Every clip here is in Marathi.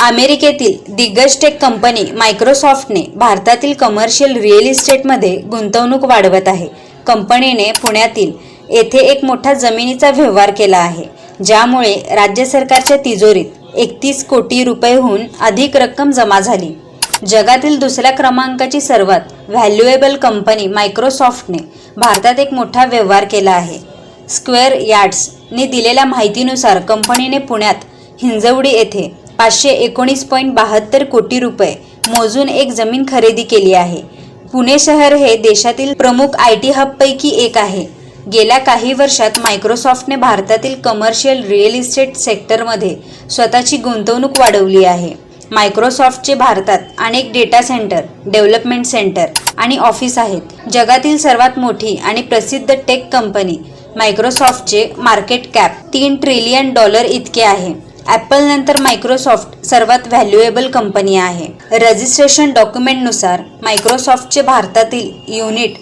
अमेरिकेतील दिग्गज टेक कंपनी मायक्रोसॉफ्टने भारतातील कमर्शियल रिअल इस्टेटमध्ये गुंतवणूक वाढवत आहे. कंपनीने पुण्यातील येथे एक मोठा जमिनीचा व्यवहार केला आहे ज्यामुळे राज्य सरकारच्या तिजोरीत एकतीस कोटी रुपयेहून अधिक रक्कम जमा झाली. जगातील दुसऱ्या क्रमांकाची सर्वात व्हॅल्युएबल कंपनी मायक्रोसॉफ्टने भारतात एक मोठा व्यवहार केला आहे. स्क्वेअर यार्ड्सने दिलेल्या माहितीनुसार कंपनीने पुण्यात हिंजवडी येथे पाचशे एकोणीस पॉईंट बहात्तर कोटी रुपये मोजून एक जमीन खरेदी केली आहे. पुणे शहर हे देशातील प्रमुख आय टी हबपैकी एक आहे. गेल्या काही वर्षात मायक्रोसॉफ्टने भारतातील कमर्शियल रिअल इस्टेट सेक्टरमध्ये स्वतःची गुंतवणूक वाढवली आहे. मायक्रोसॉफ्टचे भारतात अनेक डेटा सेंटर डेव्हलपमेंट सेंटर आणि ऑफिस आहेत. जगातील सर्वात मोठी आणि प्रसिद्ध टेक कंपनी मायक्रोसॉफ्टचे मार्केट कॅप तीन ट्रिलियन डॉलर इतके आहे. ॲपल नंतर मायक्रोसॉफ्ट सर्वात व्हॅल्युएबल कंपनी आहे. रजिस्ट्रेशन डॉक्युमेंटनुसार मायक्रोसॉफ्टचे भारतातील unit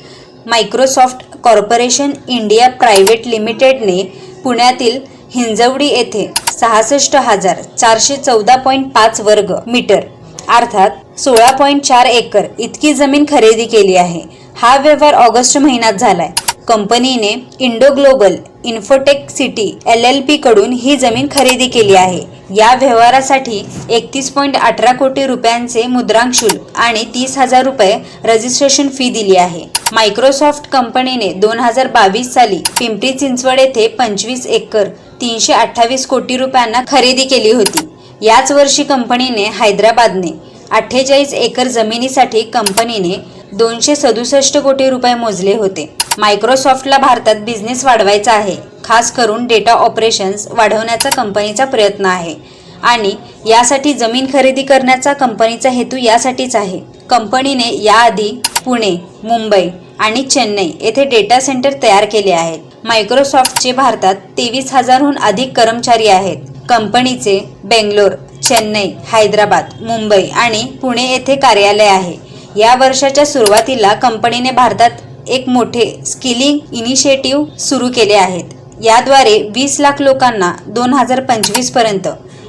Microsoft corporation India private लिमिटेडने पुण्यातील हिंजवडी येथे सहासष्ट हजार चारशे चौदा पॉईंट पाच वर्ग मीटर अर्थात सोळा पॉईंट चार एकर इतकी जमीन खरेदी केली आहे. हा व्यवहार ऑगस्ट महिन्यात झालाय. कंपनीने Indo global infotech city L L पीकडून ही जमीन खरेदी केली आहे. या व्यवहारासाठी एकतीस पॉईंट अठरा कोटी रुपयांचे मुद्रांक शुल्क आणि तीस हजार रुपये रजिस्ट्रेशन फी दिली आहे. मायक्रोसॉफ्ट कंपनीने दोन हजार बावीस साली पिंपरी चिंचवड येथे पंचवीस एकर तीनशे अठ्ठावीस कोटी रुपयांना खरेदी केली होती. याच वर्षी कंपनीने हैदराबादने अठ्ठेचाळीस एकर जमिनीसाठी कंपनीने दोनशे सदुसष्ट कोटी रुपये मोजले होते. मायक्रोसॉफ्टला भारतात बिझनेस वाढवायचा आहे खास करून डेटा ऑपरेशन्स वाढवण्याचा कंपनीचा प्रयत्न आहे. आणि यासाठी जमीन खरेदी करण्याचा कंपनीचा हेतू यासाठीच आहे. कंपनीने याआधी पुणे मुंबई आणि चेन्नई येथे डेटा सेंटर तयार केले आहेत. मायक्रोसॉफ्टचे भारतात तेवीस हजारहून अधिक कर्मचारी आहेत. कंपनीचे बेंगलोर चेन्नई हैदराबाद मुंबई आणि पुणे येथे कार्यालय आहे. या वर्षाच्या सुरुवातीला कंपनीने भारतात एक मोठे स्किलिंग इनिशिएटिव्ह सुरू केले आहेत. याद्वारे वीस लाख लोकांना दोन हजार पंचवीसपर्यंत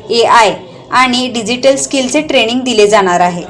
ए आय आणि डिजिटल स्किलचे ट्रेनिंग दिले जाणार आहे.